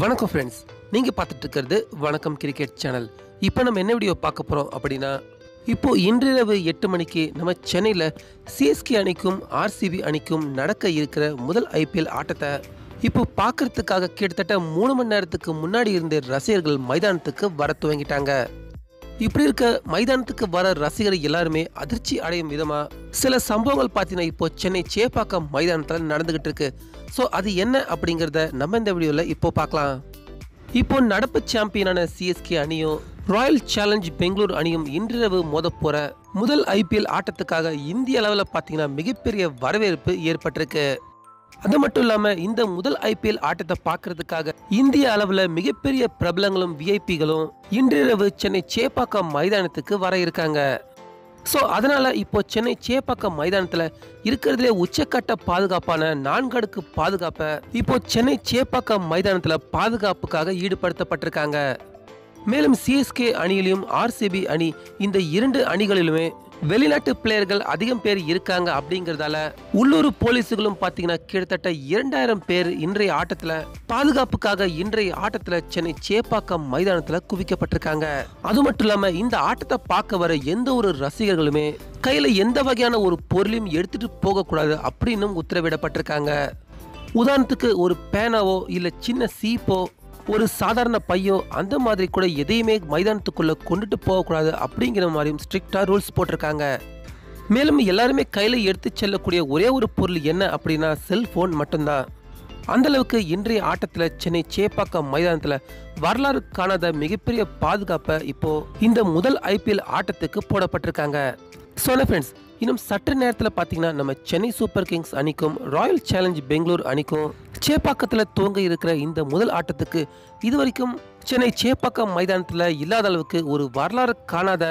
வணக்கம் ஃப்ரெண்ட்ஸ் நீங்கள் பார்த்துட்டு இருக்கிறது வணக்கம் கிரிக்கெட் சேனல் இப்போ நம்ம என்ன வீடியோ பார்க்க போகிறோம் அப்படின்னா இப்போ இன்றிரவு எட்டு மணிக்கு நம்ம சென்னையில் சிஎஸ்கே அணிக்கும் ஆர்சிபி அணிக்கும் நடக்க இருக்கிற முதல் ஐபிஎல் ஆட்டத்தை இப்போ பார்க்கறதுக்காக கிட்டத்தட்ட மூணு மணி நேரத்துக்கு முன்னாடி இருந்த ரசிகர்கள் மைதானத்துக்கு வர துவங்கிட்டாங்க. இப்படி இருக்க மைதானத்துக்கு வர ரசிகர் எல்லாருமே அதிர்ச்சி அடையும் விதமா சில சம்பவங்கள் பார்த்தீங்கன்னா இப்போ சென்னை சேப்பாக்கம் மைதானத்தில் நடந்துகிட்டு இருக்கு. ஸோ அது என்ன அப்படிங்கிறத நம்ம இந்த வீடியோவில் இப்போ பார்க்கலாம். இப்போ நடப்பு சாம்பியனான சிஎஸ்கே அணியும் ராயல் சேலஞ்ச் பெங்களூர் அணியும் இன்றிரவு மோத போற முதல் ஐபிஎல் ஆட்டத்துக்காக இந்திய அளவில் பார்த்தீங்கன்னா மிகப்பெரிய வரவேற்பு ஏற்பட்டிருக்கு. அது மட்டும் இல்லாம இந்த முதல் ஐபிஎல் ஆட்டத்தை பார்க்கறதுக்காக இந்திய அளவில் மிகப்பெரிய பிரபலங்களும் விஐபிகளும் இன்றிரவு சென்னை சேப்பாக்கம் மைதானத்துக்கு வர இருக்காங்க. ஸோ அதனால இப்போ சென்னை சேப்பாக்கம் மைதானத்தில் இருக்கிறதுலே உச்சக்கட்ட பாதுகாப்பான நான்கு அடுக்கு பாதுகாப்பை இப்போ சென்னை சேப்பாக்கம் மைதானத்தில் பாதுகாப்புக்காக ஈடுபடுத்தப்பட்டிருக்காங்க. மேலும் சிஎஸ்கே அணியிலும் ஆர்சிபி அணி இந்த இரண்டு அணிகளிலுமே வெளிநாட்டு பிளேயர்கள் அதிகம் பேர் இருக்காங்க அப்படிங்கிறதால உள்ளூர் போலீஸுகளும் பார்த்தீங்கன்னா கிட்டத்தட்ட இரண்டாயிரம் பேர் இன்றைய ஆட்டத்தில் பாதுகாப்புக்காக இன்றைய ஆட்டத்தில் சென்னை சேப்பாக்கம் மைதானத்தில் குவிக்கப்பட்டிருக்காங்க. அது மட்டும் இல்லாமல் இந்த ஆட்டத்தை பார்க்க வர எந்த ஒரு ரசிகர்களுமே கையில் எந்த வகையான ஒரு பொருளையும் எடுத்துட்டு போகக்கூடாது அப்படின்னும் உத்தரவிடப்பட்டிருக்காங்க. உதாரணத்துக்கு ஒரு பேனாவோ இல்லை சின்ன சீப்போ ஒரு சாதாரண பையோ அந்த மாதிரி கூட எதையுமே மைதானத்துக்குள்ளே கொண்டுட்டு போகக்கூடாது அப்படிங்கிற மாதிரியும் ஸ்ட்ரிக்டாக ரூல்ஸ் போட்டிருக்காங்க. மேலும் எல்லாருமே கையில் எடுத்து செல்லக்கூடிய ஒரே ஒரு பொருள் என்ன அப்படின்னா செல்ஃபோன் மட்டும்தான். அந்தளவுக்கு இன்றைய ஆட்டத்தில் சென்னை சேப்பாக்கம் மைதானத்தில் வரலாறு காணாத மிகப்பெரிய பாதுகாப்பை இப்போ இந்த முதல் ஐபிஎல் ஆட்டத்துக்கு போடப்பட்டிருக்காங்க. சொன்ன ஃப்ரெண்ட்ஸ் இன்னும் சற்று நேரத்தில் பார்த்தீங்கன்னா நம்ம சென்னை சூப்பர் கிங்ஸ் அணிக்கும் ராயல் சேலஞ்ச் பெங்களூர் அணிக்கும் சேப்பாக்கத்தில் துவங்க இருக்கிற இந்த முதல் ஆட்டத்துக்கு இதுவரைக்கும் சென்னை சேப்பாக்கம் மைதானத்தில் இல்லாத அளவுக்கு ஒரு வரலாறு காணாத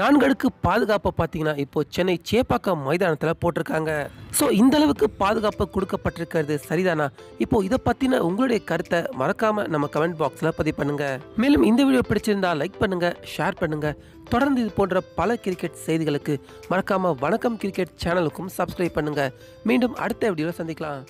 நான்கடுக்கு பாதுகாப்பை பார்த்தீங்கன்னா இப்போ சென்னை சேப்பாக்கம் மைதானத்தில் போட்டிருக்காங்க. ஸோ இந்த அளவுக்கு பாதுகாப்பு கொடுக்கப்பட்டிருக்கிறது சரிதானா? இப்போ இதை பற்றின உங்களுடைய கருத்தை மறக்காம நம்ம கமெண்ட் பாக்ஸில் பதிவு பண்ணுங்க. மேலும் இந்த வீடியோ பிடிச்சிருந்தா லைக் பண்ணுங்க ஷேர் பண்ணுங்க. தொடர்ந்து இது போன்ற பல கிரிக்கெட் செய்திகளுக்கு மறக்காம வணக்கம் கிரிக்கெட் சேனலுக்கும் சப்ஸ்கிரைப் பண்ணுங்க. மீண்டும் அடுத்த வீடியோவில் சந்திக்கலாம்.